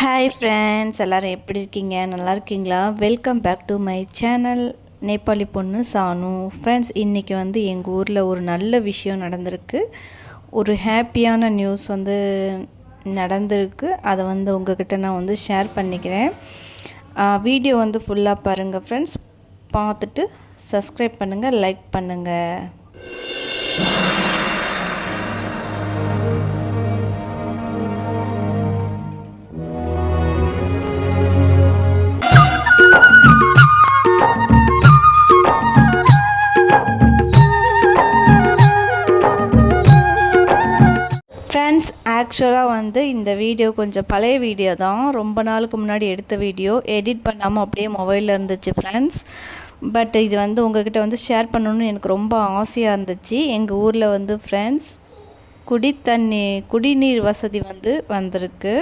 Hi friends எல்லோரும் எப்படி இருக்கீங்க? நல்லா இருக்கீங்களா? Welcome back to my channel Nepali பொண்ணு சானு ஃப்ரெண்ட்ஸ் இன்றைக்கி வந்து எங்கள் ஊரில் ஒரு நல்ல விஷயம் நடந்திருக்கு. ஒரு ஹாப்பியான நியூஸ் வந்து நடந்திருக்கு. அதை வந்து உங்ககிட்ட நான் வந்து ஷேர் பண்ணிக்கிறேன். வீடியோ வந்து ஃபுல்லாக பாருங்கள் ஃப்ரெண்ட்ஸ் பார்த்துட்டு சப்ஸ்கிரைப் பண்ணுங்கள் லைக் பண்ணுங்கள் ஆக்சுவலாக வந்து இந்த வீடியோ கொஞ்சம் பழைய வீடியோ தான். ரொம்ப நாளுக்கு முன்னாடி எடுத்த வீடியோ எடிட் பண்ணாமல் அப்படியே மொபைலில் இருந்துச்சு ஃப்ரெண்ட்ஸ் பட் இது வந்து உங்ககிட்ட வந்து ஷேர் பண்ணணும்னு எனக்கு ரொம்ப ஆசையாக இருந்துச்சு. எங்கள் ஊரில் வந்து ஃப்ரெண்ட்ஸ் குடித்தண்ணி குடிநீர் வசதி வந்து வந்திருக்கு.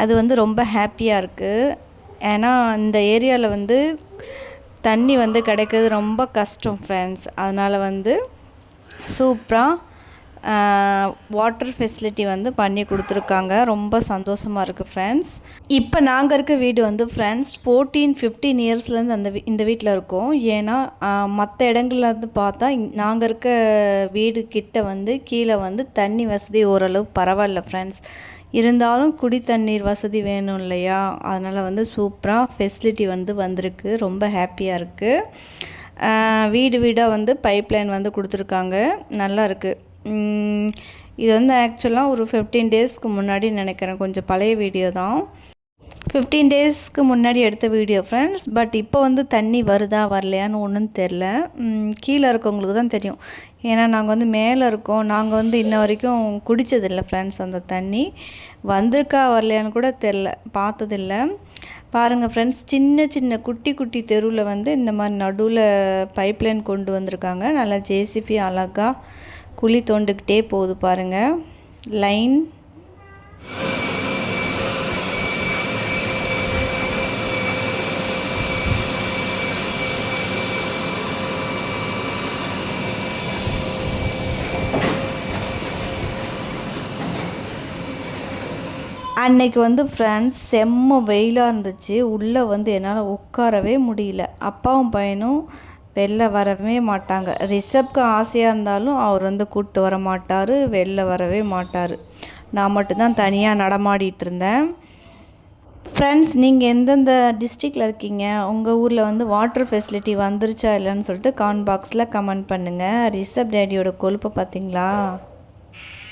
அது வந்து ரொம்ப ஹாப்பியாக இருக்குது ஏன்னா இந்த ஏரியாவில் வந்து தண்ணி வந்து கிடைக்கிறது ரொம்ப கஷ்டம் ஃப்ரெண்ட்ஸ் அதனால் வந்து சூப்பராக வாட்டர் ஃபெசிலிட்டி வந்து பண்ணி கொடுத்துருக்காங்க. ரொம்ப சந்தோஷமாக இருக்குது ஃப்ரெண்ட்ஸ் இப்போ நாங்கள் இருக்க வீடு வந்து ஃப்ரெண்ட்ஸ் ஃபோர்டீன் ஃபிஃப்டீன் இயர்ஸ்லேருந்து அந்த இந்த வீட்டில் இருக்கோம். ஏன்னா மற்ற இடங்கள்லேருந்து பார்த்தா நாங்கள் இருக்க வீடு கிட்ட வந்து கீழே வந்து தண்ணி வசதி ஓரளவு பரவாயில்ல ஃப்ரெண்ட்ஸ் இருந்தாலும் குடி தண்ணீர் வசதி வேணும் இல்லையா? அதனால் வந்து சூப்பராக ஃபெசிலிட்டி வந்து வந்திருக்கு. ரொம்ப ஹாப்பியாக இருக்குது வீடு வீடாக வந்து பைப்லைன் வந்து கொடுத்துருக்காங்க. நல்லா இருக்குது இது வந்து ஆக்சுவலாக ஒரு ஃபிஃப்டீன் டேஸ்க்கு முன்னாடி நினைக்கிறேன். கொஞ்சம் பழைய வீடியோ தான். ஃபிஃப்டீன் டேஸ்க்கு முன்னாடி எடுத்த வீடியோ ஃப்ரெண்ட்ஸ் பட் இப்போ வந்து தண்ணி வருதா வரலையான்னு ஒன்றும் தெரில கீழே இருக்கவங்களுக்கு தான் தெரியும். ஏன்னா நாங்கள் வந்து மேலே இருக்கோம். நாங்கள் வந்து இன்ன வரைக்கும் குடித்ததில்லை ஃப்ரெண்ட்ஸ் அந்த தண்ணி. வந்திருக்கா வரலையான்னு கூட தெரில பார்த்ததில்ல. பாருங்கள் ஃப்ரெண்ட்ஸ் சின்ன சின்ன குட்டி குட்டி தெருவில் வந்து இந்த மாதிரி நடுவில் பைப்லைன் கொண்டு வந்திருக்காங்க. நல்லா ஜேசிபி அழகாக குழி தோண்டுக்கிட்டே போகுது பாருங்கள் லைன். அன்னைக்கு வந்து ஃப்ரெண்ட்ஸ் செம்ம வெயிலாக இருந்துச்சு. உள்ளே வந்து என்னால் உட்காரவே முடியல. அப்பாவும் பையனும் வெளில வரவே மாட்டாங்க. ரிஷப்க்கு ஆசையாக இருந்தாலும் அவர் வந்து கூப்பிட்டு வர மாட்டார் வெளில வரவே மாட்டார். நான் மட்டும்தான் தனியாக நடமாடிட்டு இருந்தேன். ஃப்ரெண்ட்ஸ் நீங்கள் எந்தெந்த டிஸ்ட்ரிக்டில் இருக்கீங்க? உங்கள் ஊரில் வந்து வாட்டர் ஃபெசிலிட்டி வந்துருச்சா இல்லைன்னு சொல்லிட்டு கான் பாக்ஸில் கமெண்ட் பண்ணுங்கள் ரிஷப் டேடியோட கொழுப்பை பார்த்தீங்களா?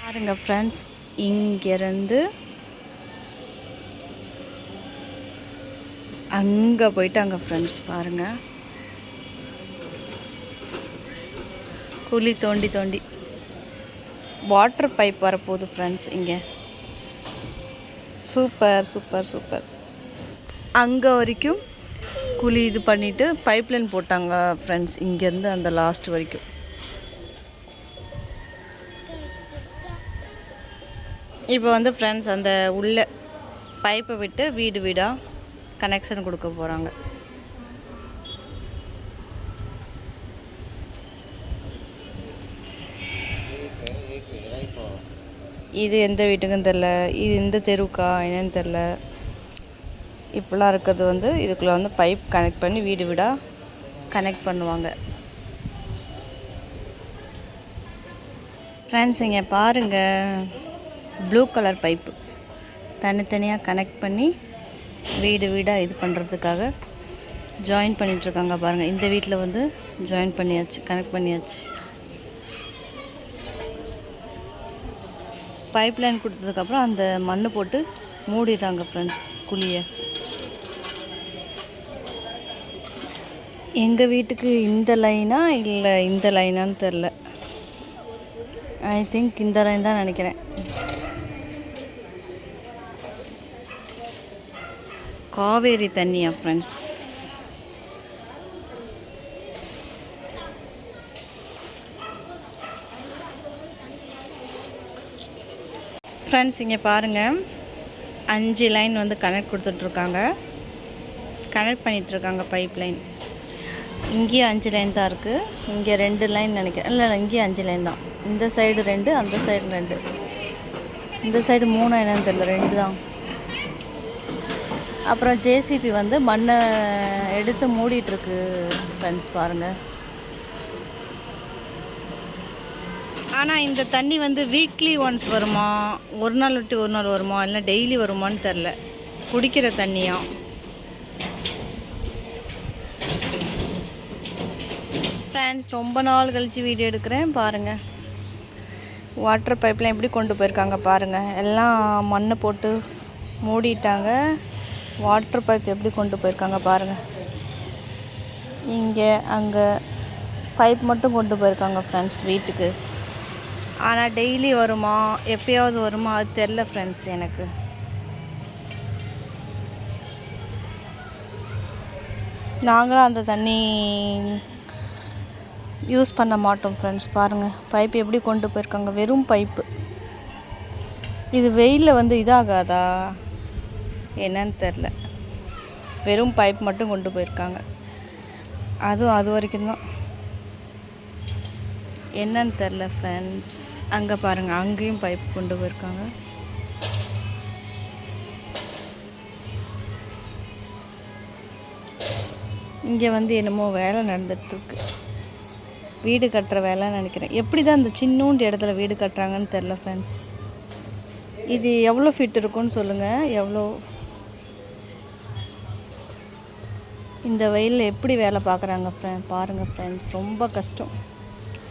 பாருங்க ஃப்ரெண்ட்ஸ் இங்கேருந்து அங்கே போயிட்டாங்க ஃப்ரெண்ட்ஸ் பாருங்கள் குழி தோண்டி தோண்டி. வாட்டர் பைப் வரப்போகுது ஃப்ரெண்ட்ஸ் இங்கே. சூப்பர் சூப்பர் சூப்பர் அங்கே வரைக்கும் குழி இது பண்ணிவிட்டு பைப்லைன் போட்டாங்க ஃப்ரெண்ட்ஸ் இங்கேருந்து அந்த லாஸ்ட் வரைக்கும். இப்போ வந்து ஃப்ரெண்ட்ஸ் அந்த உள்ள பைப்பை விட்டு வீடு வீடாக கனெக்ஷன் கொடுக்க போகிறாங்க இது எந்த வீட்டுக்குன்னு தெரில இது இந்த தெருவுக்கா என்னன்னு தெரில இப்படிலாம் இருக்கிறது வந்து இதுக்குள்ளே வந்து பைப் கனெக்ட் பண்ணி வீடு வீடாக கனெக்ட் பண்ணுவாங்க. ஃப்ரெண்ட்ஸ் இங்கே பாருங்கள் ப்ளூ கலர் பைப்பு தனித்தனியாக கனெக்ட் பண்ணி வீடு வீடாக இது பண்ணுறதுக்காக ஜாயின் பண்ணிகிட்ருக்காங்க பாருங்கள் இந்த வீட்டில் வந்து ஜாயின் பண்ணியாச்சு கனெக்ட் பண்ணியாச்சு. பைப் லைன் கொடுத்ததுக்கப்புறம் அந்த மண் போட்டு மூடிடுறாங்க ஃப்ரெண்ட்ஸ் குழியை. எங்கள் வீட்டுக்கு இந்த லைனா இல்லை இந்த லைனான்னு தெரில. ஐ திங்க் இந்த லைன் தான் நினைக்கிறேன். காவேரி தண்ணியா ஃப்ரெண்ட்ஸ் ஃப்ரெண்ட்ஸ் இங்கே பாருங்கள் அஞ்சு லைன் வந்து கனெக்ட் கொடுத்துட்ருக்காங்க. கனெக்ட் பண்ணிகிட்ருக்காங்க பைப் லைன் இங்கேயும் அஞ்சு லைன் தான் இருக்குது இங்கே ரெண்டு லைன் நினைக்கிறேன். இல்லை இங்கேயும் அஞ்சு லைன் தான். இந்த சைடு ரெண்டு அந்த சைடு ரெண்டு. இந்த சைடு மூணு என்னன்னு தெரியல. ரெண்டு தான். அப்புறம் ஜேசிபி வந்து மண்ணை எடுத்து மூடிட்டுருக்கு ஃப்ரெண்ட்ஸ் பாருங்கள் ஆனால் இந்த தண்ணி வந்து வீக்லி ஒன்ஸ் வருமா? ஒரு நாள் விட்டு ஒரு நாள் வருமா? இல்லை டெய்லி வருமான்னு தெரில குடிக்கிற தண்ணியும் ஃப்ரெண்ட்ஸ் ரொம்ப நாள் கழித்து வீடியோ எடுக்கிறேன். பாருங்கள் வாட்டர் பைப்லாம் எப்படி கொண்டு போயிருக்காங்க பாருங்கள் எல்லாம் மண்ணை போட்டு மூடிட்டாங்க. வாட்டர் பைப் எப்படி கொண்டு போயிருக்காங்க பாருங்கள் இங்கே அங்கே பைப் மட்டும் கொண்டு போயிருக்காங்க ஃப்ரெண்ட்ஸ் வீட்டுக்கு. ஆனால் டெய்லி வருமா? எப்பயாவது வருமா? அது தெரில ஃப்ரெண்ட்ஸ் எனக்கு. நாங்களும் அந்த தண்ணி யூஸ் பண்ண மாட்டோம் ஃப்ரெண்ட்ஸ் பாருங்கள் பைப் எப்படி கொண்டு போயிருக்காங்க? வெறும் பைப்பு இது வெயிலில் வந்து இதாகாதா? என்னன்னு தெரில வெறும் பைப் மட்டும் கொண்டு போயிருக்காங்க. அதுவும் அது வரைக்கும் தான் என்னன்னு தெரில ஃப்ரெண்ட்ஸ் அங்கே பாருங்கள் அங்கேயும் பைப் கொண்டு போயிருக்காங்க. இங்கே வந்து என்னமோ வேலை நடந்துகிட்ருக்கு வீடு கட்டுற வேலைன்னு நினைக்கிறேன். எப்படி தான் இந்த சின்னூண்டு இடத்துல வீடு கட்டுறாங்கன்னு தெரில ஃப்ரெண்ட்ஸ் இது எவ்வளோ ஃபிட் இருக்கும்னு சொல்லுங்கள் எவ்வளோ இந்த வெயிலில் எப்படி வேலை பார்க்குறாங்க ஃப்ரெண்ட் பாருங்கள் ஃப்ரெண்ட்ஸ் ரொம்ப கஷ்டம்.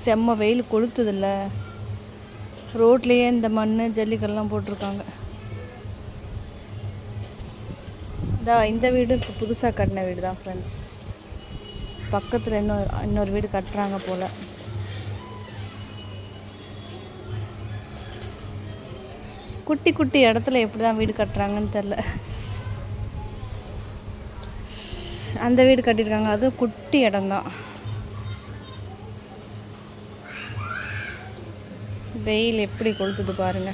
செம்ம வெயில் கொளுத்துதில்ல. ரோட்லேயே இந்த மண் ஜல்லிக்கல்லாம் போட்டிருக்காங்க. இதான் இந்த வீடு இப்போ புதுசாக கட்டின வீடு தான் ஃப்ரெண்ட்ஸ் பக்கத்தில் இன்னொரு இன்னொரு வீடு கட்டுறாங்க போல். குட்டி குட்டி இடத்துல எப்படி தான் வீடு கட்டுறாங்கன்னு தெரில. அந்த வீடு கட்டியிருக்காங்க. அதுவும் குட்டி இடம்தான் வெயில் எப்படி கொளுத்துது பாருங்க.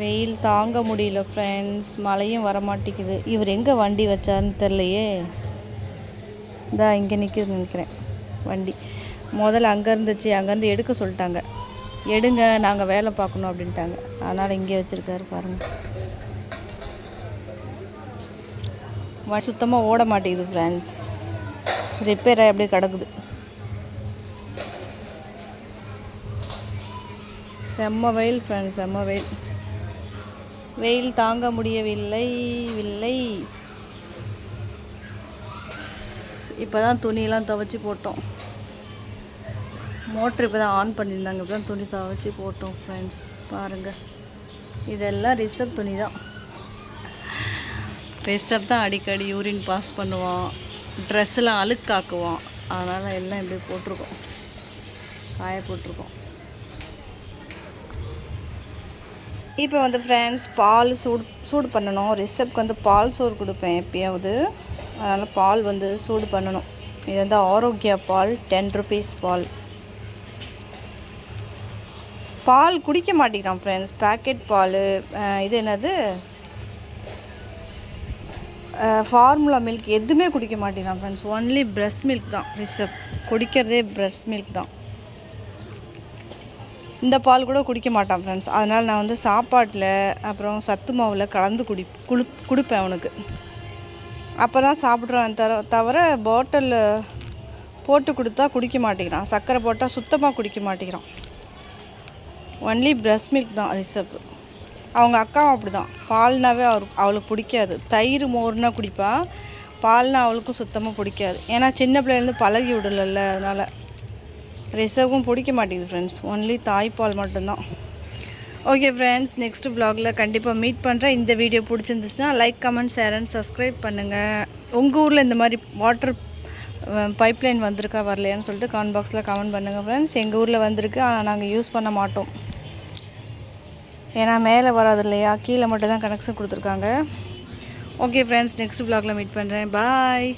வெயில் தாங்க முடியல ஃப்ரெண்ட்ஸ் மழையும் வர மாட்டேங்குது இவர் எங்கே வண்டி வச்சாருன்னு தெரிலையே இந்தா இங்கே நிற்கிதுன்னு நினைக்கிறேன். வண்டி. முதல்ல அங்கே இருந்துச்சு. அங்கேருந்து எடுக்க சொல்லிட்டாங்க. எடுங்க நாங்கள் வேலை பார்க்கணும் அப்படின்ட்டாங்க. அதனால் இங்கே வச்சுருக்காரு பாருங்கள் சுத்தமாக ஓட மாட்டேங்குது ஃப்ரெண்ட்ஸ் ரிப்பேர் அப்படியே கிடக்குது? செம்ம வெயில் ஃப்ரெண்ட்ஸ் செம்ம வெயில். வெயில் தாங்க முடியவில்லை இல்லை இப்போ தான் துணியெல்லாம் துவைச்சி போட்டோம். மோட்ரு இப்போ தான் ஆன் பண்ணியிருந்தாங்க இப்போ தான் துணி துவைச்சி போட்டோம் ஃப்ரெண்ட்ஸ் பாருங்கள் இதெல்லாம் ரிசர்வ் துணி தான். ரிசப் தான் அடிக்கடி யூரின் பாஸ் பண்ணுவான். ட்ரெஸ்ஸெலாம் அழுக்காக்குவான். அதனால் எல்லாம் இப்படி போட்டிருக்கோம். காய போட்டிருக்கோம். இப்போ வந்து ஃப்ரெண்ட்ஸ் பால் சூடு சூடு பண்ணணும். ரிசப்க்கு வந்து பால் சோறு கொடுப்பேன் எப்பயாவது. அதனால் பால் வந்து சூடு பண்ணணும். இது வந்து ஆரோக்கியா பால் டென் ருபீஸ் பால். பால் குடிக்க மாட்டேங்கிறான் ஃப்ரெண்ட்ஸ் பேக்கெட் பால் இது என்னது? ஃபார்முலா மில்க் எதுவுமே குடிக்க மாட்டேங்கிறான் ஃப்ரெண்ட்ஸ் ஒன்லி ப்ரெஸ் மில்க் தான். ரிசப் குடிக்கிறதே ப்ரெஸ் மில்க் தான். இந்த பால் கூட குடிக்க மாட்டான் ஃப்ரெண்ட்ஸ் அதனால் நான் வந்து சாப்பாட்டில் அப்புறம் சத்து மாவில் கலந்து குடி குடு கொடுப்பேன் அவனுக்கு. அப்போ தான் சாப்பிட்றான் தர தவிர பாட்டிலில் போட்டு கொடுத்தா குடிக்க மாட்டேங்கிறான். சர்க்கரை போட்டால் சுத்தமாக குடிக்க மாட்டேங்கிறான். ஒன்லி ப்ரெஸ் மில்க் தான் ரிசப்பு அவங்க அக்காவும் அப்படி தான் பால்னாவே அவர் அவளுக்கு பிடிக்காது. தயிர் மோர்னா குடிப்பா. பால்னா அவளுக்கும் சுத்தமாக பிடிக்காது. ஏன்னா சின்ன பிள்ளைலேருந்து பழகி விடலல்ல அதனால். ரிசர்வும் பிடிக்க மாட்டேங்குது ஃப்ரெண்ட்ஸ் ஒன்லி தாய்ப்பால் மட்டும்தான். ஓகே ஃப்ரெண்ட்ஸ் நெக்ஸ்ட் வ்ளாகில் கண்டிப்பாக மீட் பண்ணுறேன் இந்த வீடியோ பிடிச்சிருந்துச்சுன்னா like comment share and subscribe பண்ணுங்கள் உங்கள் ஊரில் இந்த மாதிரி வாட்டர் பைப்லைன் வந்திருக்கா வரலையான்னு சொல்லிட்டு கமெண்ட் பாக்ஸில் கமெண்ட் பண்ணுங்கள் ஃப்ரெண்ட்ஸ் எங்கள் ஊரில் வந்திருக்கு ஆனால் நாங்கள் யூஸ் பண்ண மாட்டோம். ஏன்னா மேலே வராது இல்லையா? கீழே மட்டும் தான் கனெக்ஷன் கொடுத்துருக்காங்க. ஓகே ஃப்ரெண்ட்ஸ் நெக்ஸ்ட் வ்ளாகில் மீட் பண்ணுறேன் பாய்